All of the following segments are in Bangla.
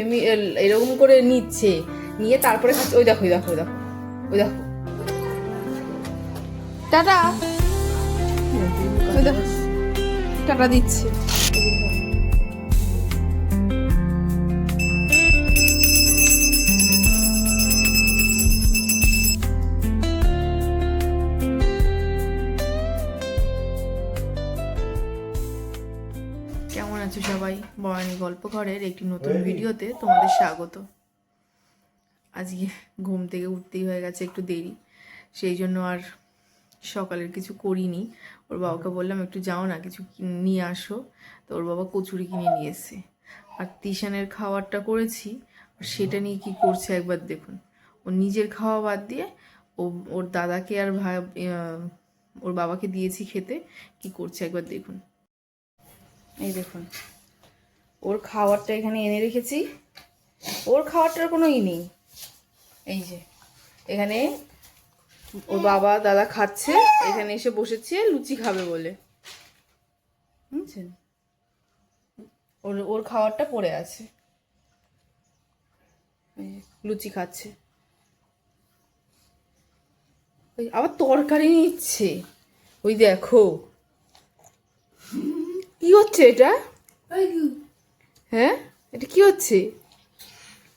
এমনি এরকম করে নিচ্ছে, নিয়ে তারপরে খাচ্ছে। ওই দেখো ওই দেখো ওই দেখো ওই দেখো। টাটা। টাটা দিচ্ছে। কেমন আছো সবাই? বরানি গল্প ঘরের একটি নতুন ভিডিওতে তোমাদের স্বাগত। আজকে ঘুম থেকে উঠতেই হয়ে গেছে একটু দেরি সেই জন্য আর সকালের কিছু করিনি। ওর বাবাকে বললাম একটু যাও না কিছু নিয়ে আসো। তো ওর বাবা কচুরি কিনে নিয়ে এসে আর তিশানের খাবারটা করেছি আর সেটা নিয়ে কি করছে একবার দেখুন। ও নিজের খাওয়া বাদ দিয়ে ও ওর দাদাকে আর ভাই ওর বাবাকে দিয়েছি খেতে কি করছে একবার দেখুন। এই দেখুন। ওর খাবারটা এখানে এনে রেখেছি। ওর খাবারটার কোনো ই নেই। এই যে, এখানে ওর বাবা, দাদা খাচ্ছে। এখানে এসে বসেছে, লুচি খাবে বলে। বুঝছেন? ওর ওর খাবারটা পড়ে আছে। লুচি খাচ্ছে। আবার তরকারি নিচ্ছে। ওই দেখো। কি হচ্ছে এটা? হ্যাঁ? এটা কি হচ্ছে?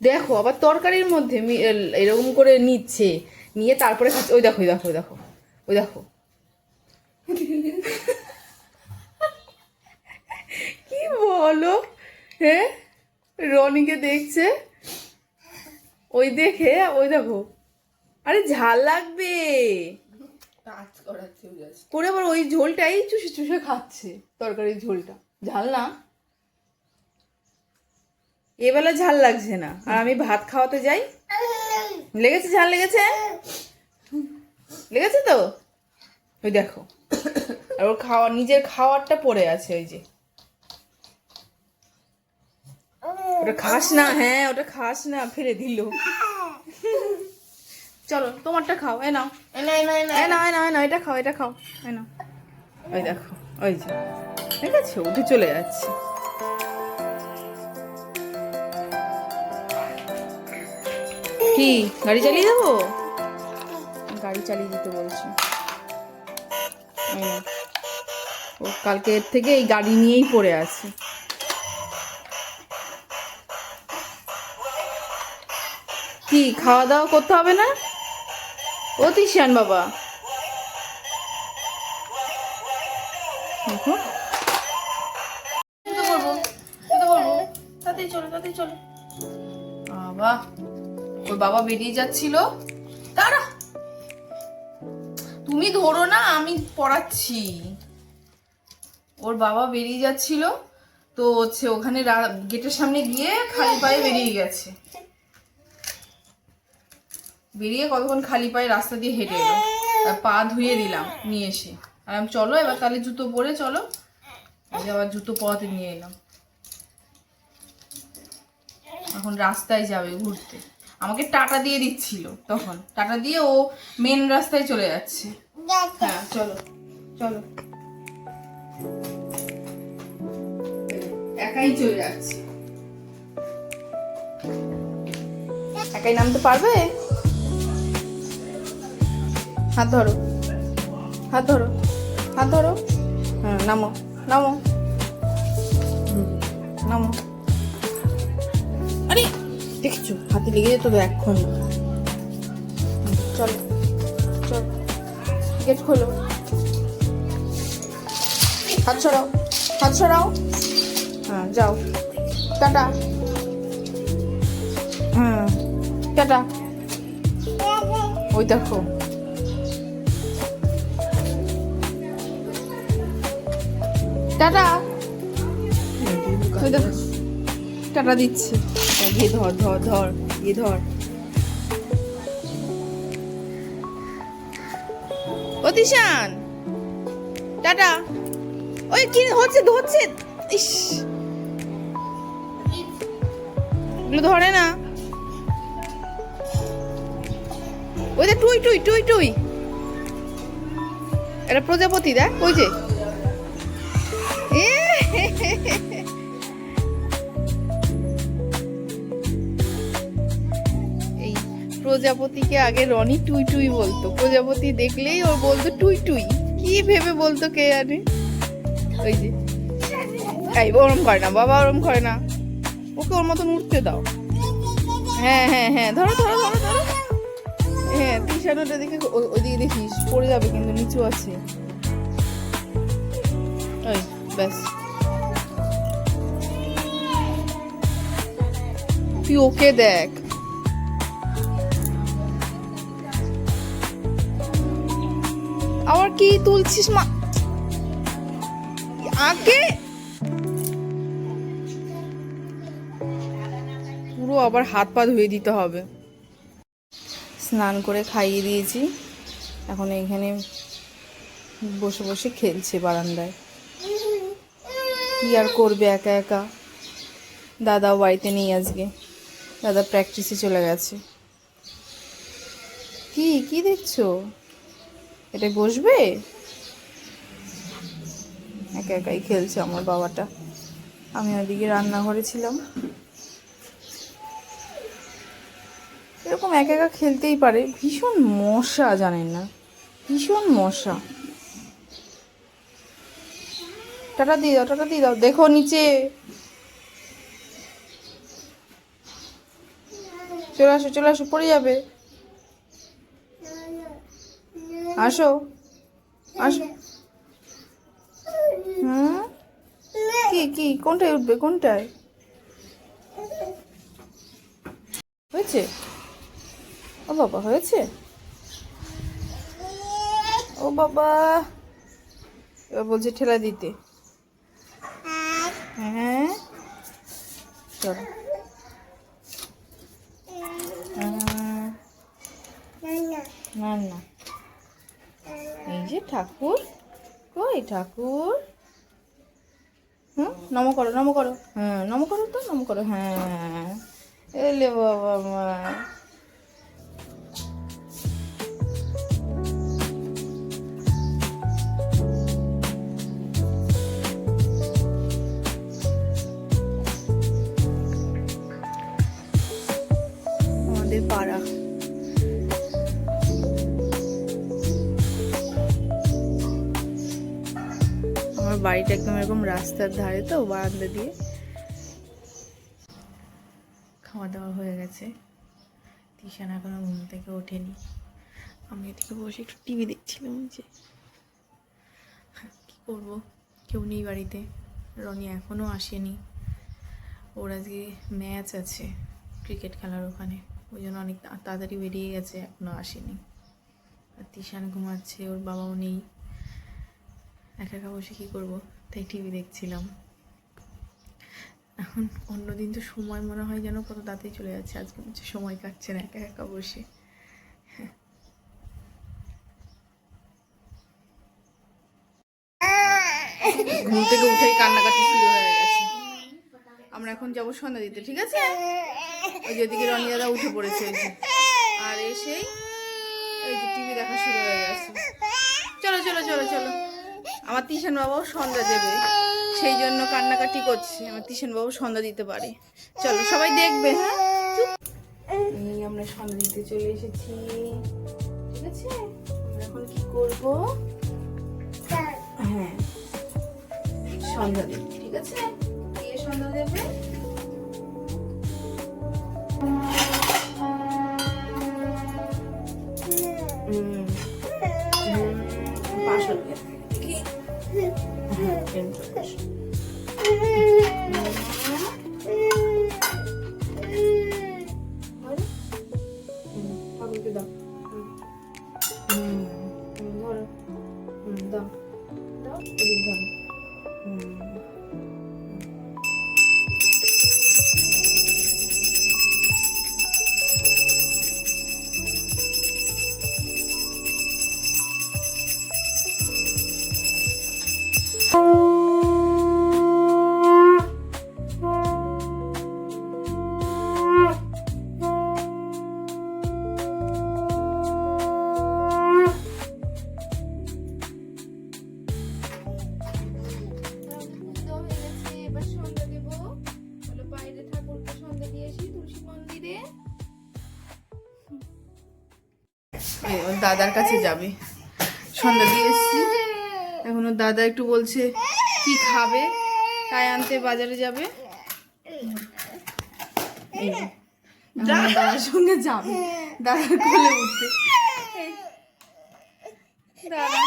দেখো, আবার তরকারির মধ্যে এরকম করে নিচ্ছে। নিয়ে তারপরে খাচ্ছে। ওই দেখো ওই দেখো ওই দেখো ওই দেখো। কি বলো? হ্যাঁ? রনিকে দেখছে? ওই দেখে, ওই দেখো। আরে ঝাল লাগবে। করে আবার ওই ঝোলটাই চুষে চুষে খাচ্ছে, তরকারির ঝোলটা। ঝাল না। এবেলা ঝাল লাগছে না। আর আমি ভাত খাওয়াতে যাই। লেগেছে ঝাল, লেগেছে? লেগেছে তো? ওই দেখো। আর ওর খাওয়া, নিজের খাওয়ারটা পড়ে আছে ওই যে। ওটা খাস না হ্যাঁ ওটা খাস না, ফেলে দিল। চলো তোমারটা খাও এ নাও। এ নাও এই নাও এই নাও। এটা খাও এটা খাও এই নাও। ওই দেখো ওই যে ঠিক আছে উঠে চলে যাচ্ছে। কি গাড়ি চালিয়ে দেবো? গাড়ি চালিয়ে দিতে বলছি। ও কালকে এর থেকে এই গাড়ি নিয়েই পড়ে আছে। কি খাওয়া দাওয়া করতে হবে না? ও তিশান বাবা দেখো বাবা ওর বাবা বেরিয়ে যাচ্ছিল। দাঁড়া। তুমি ধরো না আমি পড়াচ্ছি। ওর বাবা বেরিয়ে যাচ্ছিল তো হচ্ছে ওখানে রা- গেটের সামনে গিয়ে খালি পায়ে বেরিয়ে গেছে। বেরিয়ে কতক্ষণ খালি পায়ে রাস্তা দিয়ে হেঁটে এলো। পা ধুয়ে দিলাম, নিয়ে এসে। আর আমি চলো এবার তাহলে জুতো পরে চলো। আবার জুতো পরাতে নিয়ে এলাম। এখন রাস্তায় যাবে ঘুরতে। আমাকে টাটা দিয়ে দিচ্ছিল তখন। টাটা দিয়ে ও মেন রাস্তায় চলে যাচ্ছে। হ্যাঁ চলো চলো। একাই চলে যাচ্ছে। একাই নামতে পারবে? হাত ধরো। হাত ধরো। হাত ধরো। হ্যাঁ নামো। নামো। নামো। আরে, দেখছ? হাতে লেগে যেত এখন চলো চলো। গেট খোলো। হাত ছড়াও হাত ছড়াও হ্যাঁ যাও। টাটা। হুম টাটা। ওই দেখো। টাটা। টাটা দিচ্ছে। গিয়ে ধর ধর ধর গিয়ে ধর। অতিশান টাটা। ওই কি হচ্ছে ধরছে? ইস। ধরে না। ওই যে টুই টুই টুই টুই। এটা প্রজাপতি দেখ ওই যে। এ প্রজাপতিকে আগে রনি টুই টুই বলতো। প্রজাপতি দেখলেই ওর বলতো টুই টুই। কি ভেবে বলতো কে জানে? ওই যে। এই ওরম করে না, বাবা ওরম করে না। ওকে ওর মতন উঠতে দাও। হ্যাঁ হ্যাঁ হ্যাঁ ধরো ধরো ধরো ধরো। হ্যাঁ তিশানোটা দেখে ও- ওইদিকে দেখিস, পড়ে যাবে কিন্তু, নিচু আছে। ওই। ব্যাস তুই ওকে দেখ আবার কি তুলছিস, মা? আগে? পুরো আবার হাত পা ধুয়ে দিতে হবে। স্নান করে খাইয়ে দিয়েছি। এখন এখানে বসে বসে খেলছে বারান্দায়। কি আর করবে একা একা? দাদাও বাড়িতে নেই আজকে। দাদা প্র্যাকটিসে চলে গেছে। কি কি দেখছ? এটা বসবে? একা একাই খেলছে আমার বাবাটা। আমি ওদিকে রান্নাঘরে ছিলাম। এরকম একা একা খেলতেই পারে। ভীষণ মশা জানেন না। ভীষণ মশা। টাটা দিয়ে দাও, টাটা দিয়ে দাও, দেখো নিচে। চলে আসো চলে আসো, পড়ে যাবে। আসো আসো। হুম? কি কি, কোনটায় উঠবে, কোনটায়? হয়েছে? ও বাবা, হয়েছে? ও বাবা, এবার বলছে ঠেলা দিতে। হ্যাঁ? চলো। না না। এই যে ঠাকুর কই ঠাকুর। হুম? নম করো নম করো। হ্যাঁ নম করো তো, নম করো। হ্যাঁ। এলে বাবা মা। পাড়া। আমার বাড়িটা একদম এরকম রাস্তার ধারে তো, বারান্দা দিয়ে। খাওয়া দাওয়া হয়ে গেছে। তিশান এখনও ঘুম থেকে ওঠেনি। আমি এদিকে বসে একটু টিভি দেখছিলাম যে। কী করব? কেউ নেই বাড়িতে। রনি এখনও আসেনি। ওর আজকে ম্যাচ আছে, ক্রিকেট খেলার ওখানে। ওই জন্য অনেক তাড়াতাড়ি বেরিয়ে গেছে এখনও আসেনি। আর তিশান ঘুমাচ্ছে, ওর বাবাও নেই। একা একা বসে কী করব? তাই টিভি দেখছিলাম। এখন অন্যদিন তো সময় মনে হয় যেন কত তাড়াতাড়ি চলে যাচ্ছে। আজকে হচ্ছে সময় কাটছে না একা একা বসে। ঘুম থেকে উঠেই কান্নাকাটি শুরু হয়ে গেছে। আমরা এখন যাব সন্ধ্যা দিতে ঠিক আছে? ওই যে ওদিকে রনি দাদা উঠে পড়েছে আর এসেই এই যে টিভি দেখা শুরু হয়ে গেছে। চলো চলো চলো চলো। আমার তিশান বাবাও সন্ধ্যা দেবে সেই জন্য কান্নাকাটি করছে। আমার তিশান বাবু সন্ধ্যা দিতে পারে। চলো সবাই দেখবে হ্যাঁ? এই আমরা সন্ধ্যা দিতে চলে এসেছি। ঠিক আছে? আমরা এখন কি করব? হ্যাঁ সন্ধ্যা দেবে ঠিক আছে? সন্ধ্যা দেবে? হুম। হুম। দাদার কাছে যাবে। সন্ধ্যা দিয়ে এসছি। এখন ওর দাদা একটু বলছে, কি খাবে? তাই আনতে বাজারে যাবে। দাদার সঙ্গে যাবে। দাদার কোলে উঠতে দাদা।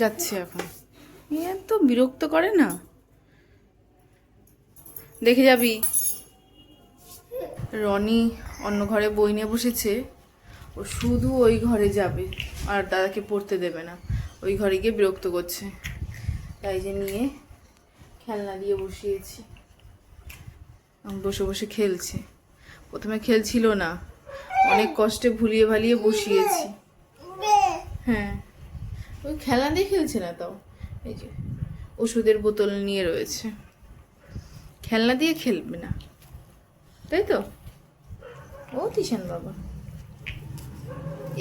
যাচ্ছে এখন। এ তো বিরক্ত করে না। দেখে যাবি। রনি অন্য ঘরে বই নিয়ে বসেছে, ও শুধু ওই ঘরে যাবে, আর দাদাকে পড়তে দেবে না। ওই ঘরে গিয়ে বিরক্ত করছে। তাই যে নিয়ে খেলনা দিয়ে বসিয়েছি। বসে বসে খেলছে। প্রথমে খেলছিল না। অনেক কষ্টে ভুলিয়ে ভালিয়ে বসিয়েছি। হ্যাঁ। ওই খেলনা দিয়ে খেলছে না তাও। এই যে ওষুধের বোতল নিয়ে রয়েছে। খেলনা দিয়ে খেলবে না। তাই তো? ও তিশান বাবা।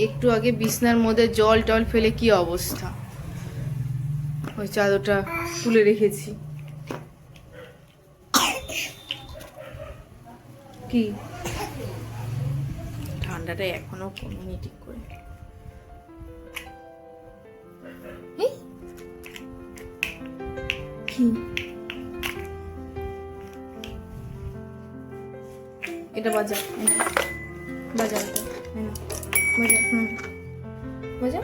একটু আগে বিছনার মধ্যে জল টল ফেলে কি অবস্থা? ওই চাদরটা তুলে রেখেছি। কি? ঠান্ডাটা এখনও কমেনি ঠিক করে। কি? এটা বাজা। বাজা এটা। হুম। বাজা।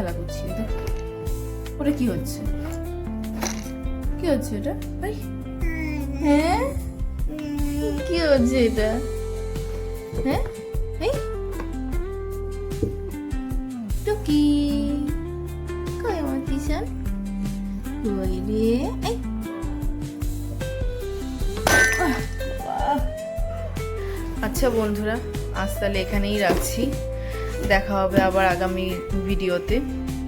খেলা করছি, এটা ওটা কি হচ্ছে? কি হচ্ছে এটা? ভাই হ্যাঁ? কি হচ্ছে এটা? হ্যাঁ? এই? টুকি কই আমার তিশান কই রে? এই। আচ্ছা বন্ধুরা, আজ তাহলে এখানেই রাখছি। দেখা হবে আবার আগামী ভিডিওতে।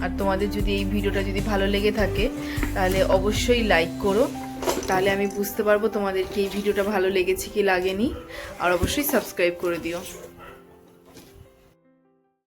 আর তোমাদের যদি এই ভিডিওটা যদি ভালো লেগে থাকে, তাহলে অবশ্যই লাইক করো। তাহলে আমি বুঝতে পারব তোমাদেরকে এই ভিডিওটা ভালো লেগেছে কি লাগেনি। আর অবশ্যই সাবস্ক্রাইব করে দিও।